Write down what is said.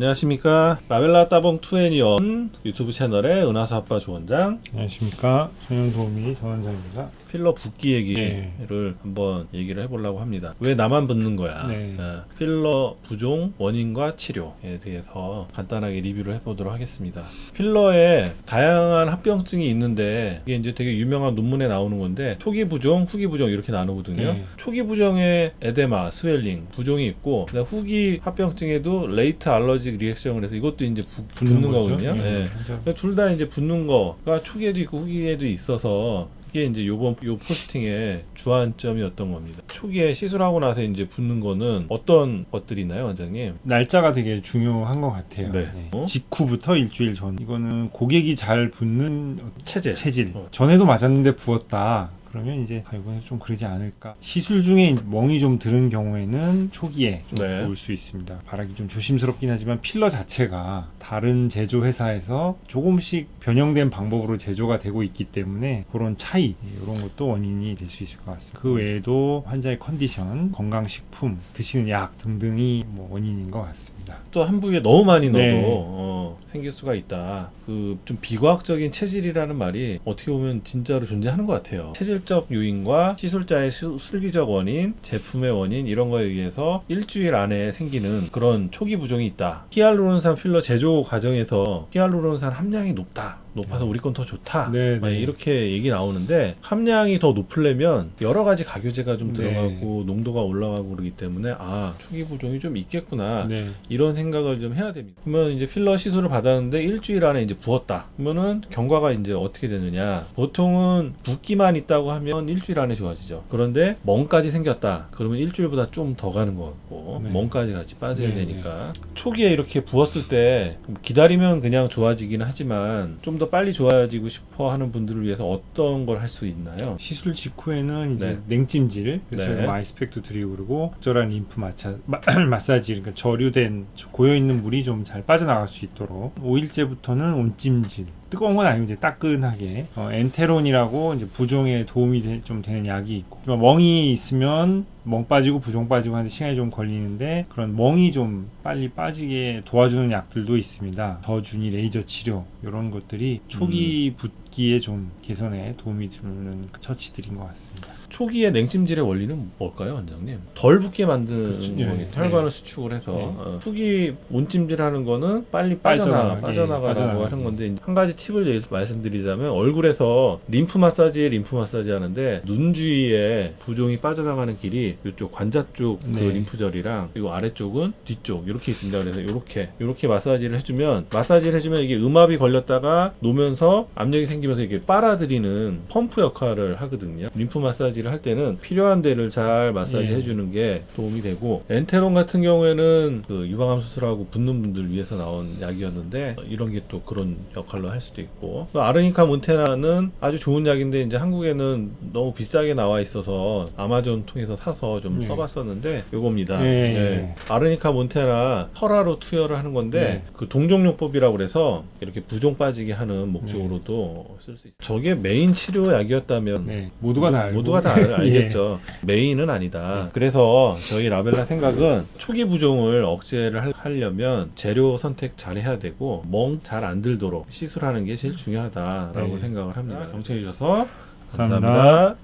안녕하십니까 라벨라 따봉 투애니언 유튜브 채널의 은하수 아빠 조원장 안녕하십니까 소년도우미 전원장입니다. 필러 붓기 얘기를 네. 한번 얘기를 해보려고 합니다 왜 나만 붓는 거야 네. 어, 필러 부종 원인과 치료에 대해서 간단하게 리뷰를 해보도록 하겠습니다 필러에 다양한 합병증이 있는데 이게 이제 되게 유명한 논문에 나오는 건데 초기 부종 후기 부종 이렇게 나누거든요 네. 초기 부종에 에데마 스웰링 부종이 있고 후기 합병증에도 레이트 알러 직 리액션을 해서 이것도 이제 부- 붓는, 거죠. 거거든요 네. 예. 맞아요. 둘다 이제 붙는 거가 초기에도 있고 후기에도 있어서 이게 이제 요번 요 포스팅의 주안점이었던 겁니다. 초기에 시술하고 나서 이제 붙는 거는 어떤 것들이 있나요, 원장님? 날짜가 되게 중요한 것 같아요. 네. 어? 직후부터 일주일 전. 이거는 고객이 잘 붙는 체질. 체질. 어. 전에도 맞았는데 부었다. 그러면 이제 아, 이거는 좀 그러지 않을까. 시술 중에 멍이 좀 드는 경우에는 초기에 좀 네. 부을 수 있습니다. 바라기 좀 조심스럽긴 하지만 필러 자체가 다른 제조 회사에서 조금씩 변형된 방법으로 제조가 되고 있기 때문에 그런 차이 이런 것도 원인이 될 수 있을 것 같습니다. 그 외에도 환자의 컨디션, 건강식품, 드시는 약 등등이 뭐 원인인 것 같습니다. 또 한 부위에 너무 많이 넣어도 네. 어, 생길 수가 있다. 그 좀 비과학적인 체질이라는 말이 어떻게 보면 진짜로 존재하는 것 같아요. 체질 적 요인과 시술자의 수- 술기적 원인, 제품의 원인 이런 거에 의해서 일주일 안에 생기는 그런 초기 부종이 있다. 히알루론산 필러 제조 과정에서 히알루론산 함량이 높다. 높아서 우리 건 더 좋다. 네, 막 네. 이렇게 얘기 나오는데 함량이 더 높으려면 여러 가지 가교제가 좀 네. 들어가고 농도가 올라가고 그러기 때문에 아 초기 부종이 좀 있겠구나 네. 이런 생각을 좀 해야 됩니다. 그러면 이제 필러 시술을 받았는데 일주일 안에 이제 부었다. 그러면은 경과가 이제 어떻게 되느냐? 보통은 붓기만 있다고 하면 일주일 안에 좋아지죠. 그런데 멍까지 생겼다. 그러면 일주일보다 좀 더 가는 것 같고 네. 멍까지 같이 빠져야 네, 되니까 초기에 이렇게 부었을 때 기다리면 그냥 좋아지기는 하지만 좀더 빨리 좋아지고 싶어 하는 분들을 위해서 어떤 걸 할 수 있나요? 시술 직후에는 이제 네. 냉찜질, 그래서 네. 마이스팩도 드리고 그러고 적절한 림프 마차, 마, 마사지, 그러니까 저류된 고여 있는 물이 좀 잘 빠져나갈 수 있도록 5일째부터는 온찜질. 뜨거운 건 아니고 이제 따끈하게 어, 엔테론이라고 이제 부종에 도움이 되- 좀 되는 약이 있고 멍이 있으면 멍 빠지고 부종 빠지고 하는데 시간이 좀 걸리는데 그런 멍이 좀 빨리 빠지게 도와주는 약들도 있습니다. 저준위 레이저 치료 이런 것들이 초기 붓기에 좀 개선에 도움이 주는 처치들인 것 같습니다. 초기의 냉찜질의 원리는 뭘까요, 원장님? 덜 붓게 만드는 그렇죠. 예, 거니 예. 혈관을 수축을 해서 예. 어, 후기 온찜질하는 거는 빨리 빠져나 빠져나가게, 빠져나가라고 빠져나가게. 하는 건데 한 가지 팁을 말씀드리자면 얼굴에서 림프 마사지 림프 마사지 하는데 눈 주위에 부종이 빠져나가는 길이 이쪽 관자 쪽그 네. 림프절이랑 그리고 아래쪽은 뒤쪽 이렇게 있습니다. 그래서 이렇게 이렇게 마사지를 해주면 마사지를 해주면 이게 음압이 걸렸다가 놓으면서 압력이 생기면서 이게 빨아들이는 펌프 역할을 하거든요. 림프 마사지를 할 때는 필요한 데를 잘 마사지 예. 해주는 게 도움이 되고 엔테론 같은 경우에는 그 유방암 수술하고 붓는 분들 위해서 나온 약이었는데 이런 게 또 그런 역할로 할 수도 있고 또 아르니카 몬테나는 아주 좋은 약인데 이제 한국에는 너무 비싸게 나와 있어서 아마존 통해서 사서 좀 예. 써봤었는데 요겁니다. 예, 예. 예. 아르니카 몬테나 설화로 투여를 하는 건데 네. 그 동종요법이라고 그래서 이렇게 부종 빠지게 하는 목적으로도 쓸수 있어요. 저게 메인 치료 약이었다면 네, 모두가 다 알고 모두가 다 알, 예. 알겠죠. 메인은 아니다. 그래서 저희 라벨라 생각은 초기 부종을 억제를 할- 하려면 재료 선택 잘 해야 되고 멍 잘 안 들도록 시술하는 게 제일 중요하다라고 네. 생각을 합니다. 경청해 주셔서 감사합니다. 감사합니다.